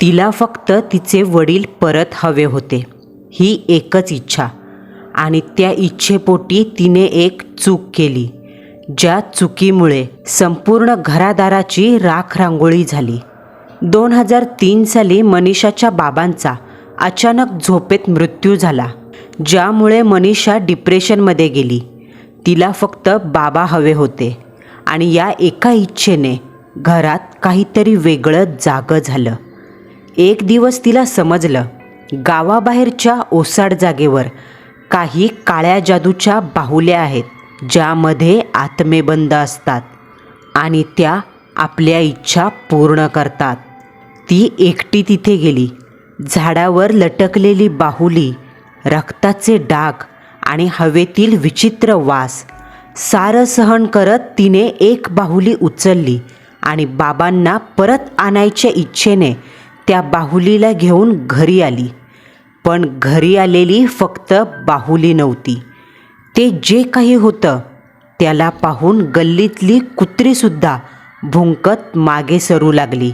तिला फक्त तिचे वडील परत हवे होते. ही एकच इच्छा. आणि त्या इच्छेपोटी तिने एक चूक केली ज्या चुकीमुळे संपूर्ण घरादाराची राख रांगोळी झाली. दोन हजार तीन साली मनीषाच्या बाबांचा अचानक झोपेत मृत्यू झाला ज्यामुळे मनीषा डिप्रेशनमध्ये गेली. तिला फक्त बाबा हवे होते आणि या एका इच्छेने घरात काहीतरी वेगळं जागं झालं. एक दिवस तिला समजलं. गावाबाहेरच्या ओसाड जागेवर काही काळ्या जादूच्या बाहुल्या आहेत ज्यामध्ये आत्मेबंद असतात आणि त्या आपल्या इच्छा पूर्ण करतात. ती एकटी तिथे गेली. झाडावर लटकलेली बाहुली रक्ताचे डाग आणि हवेतील विचित्र वास. सारं सहन करत तिने एक बाहुली उचलली आणि बाबांना परत आणायच्या इच्छेने त्या बाहुलीला घेऊन घरी आली. पण घरी आलेली फक्त बाहुली नव्हती. ते जे काही होतं त्याला पाहून गल्लीतली कुत्रीसुद्धा भुंकत मागे सरू लागली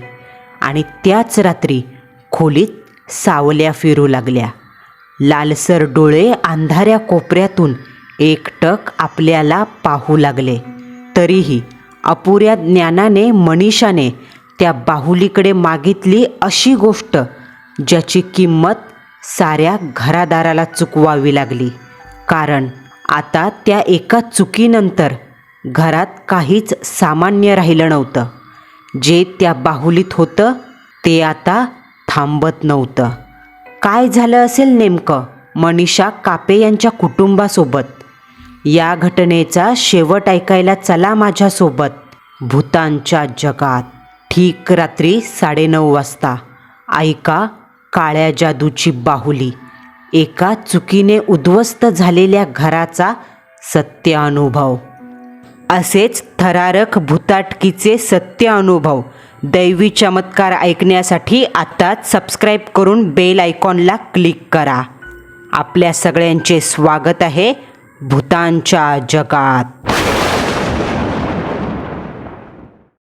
आणि त्याच रात्री खोलीत सावल्या फिरू लागल्या. लालसर डोळे अंधाऱ्या कोपऱ्यातून एकटक आपल्याला पाहू लागले. तरीही अपुऱ्या ज्ञानाने मनीषाने त्या बाहुलीकडे मागितली अशी गोष्ट ज्याची किंमत साऱ्या घरादाराला चुकवावी लागली. कारण आता त्या एका चुकीनंतर घरात काहीच सामान्य राहिलं नव्हतं. जे त्या बाहुलीत होतं ते आता थांबत नव्हतं. काय झालं असेल नेमकं मनीषा कापे यांच्या कुटुंबासोबत? या घटनेचा शेवट ऐकायला चला माझ्यासोबत. भूतांच्या जगात. ठीक रात्री साडेनऊ वाजता. ऐका काळ्या जादूची बाहुली. एका चुकीने उद्ध्वस्त झालेल्या घराचा सत्य अनुभव. असेच थरारक भूताटकीचे सत्य अनुभव. दैवी चमत्कार ऐकण्यासाठी आत्ताच सबस्क्राईब करून बेल आयकॉनला क्लिक करा. आपल्या सगळ्यांचे स्वागत आहे भूतांच्या जगात.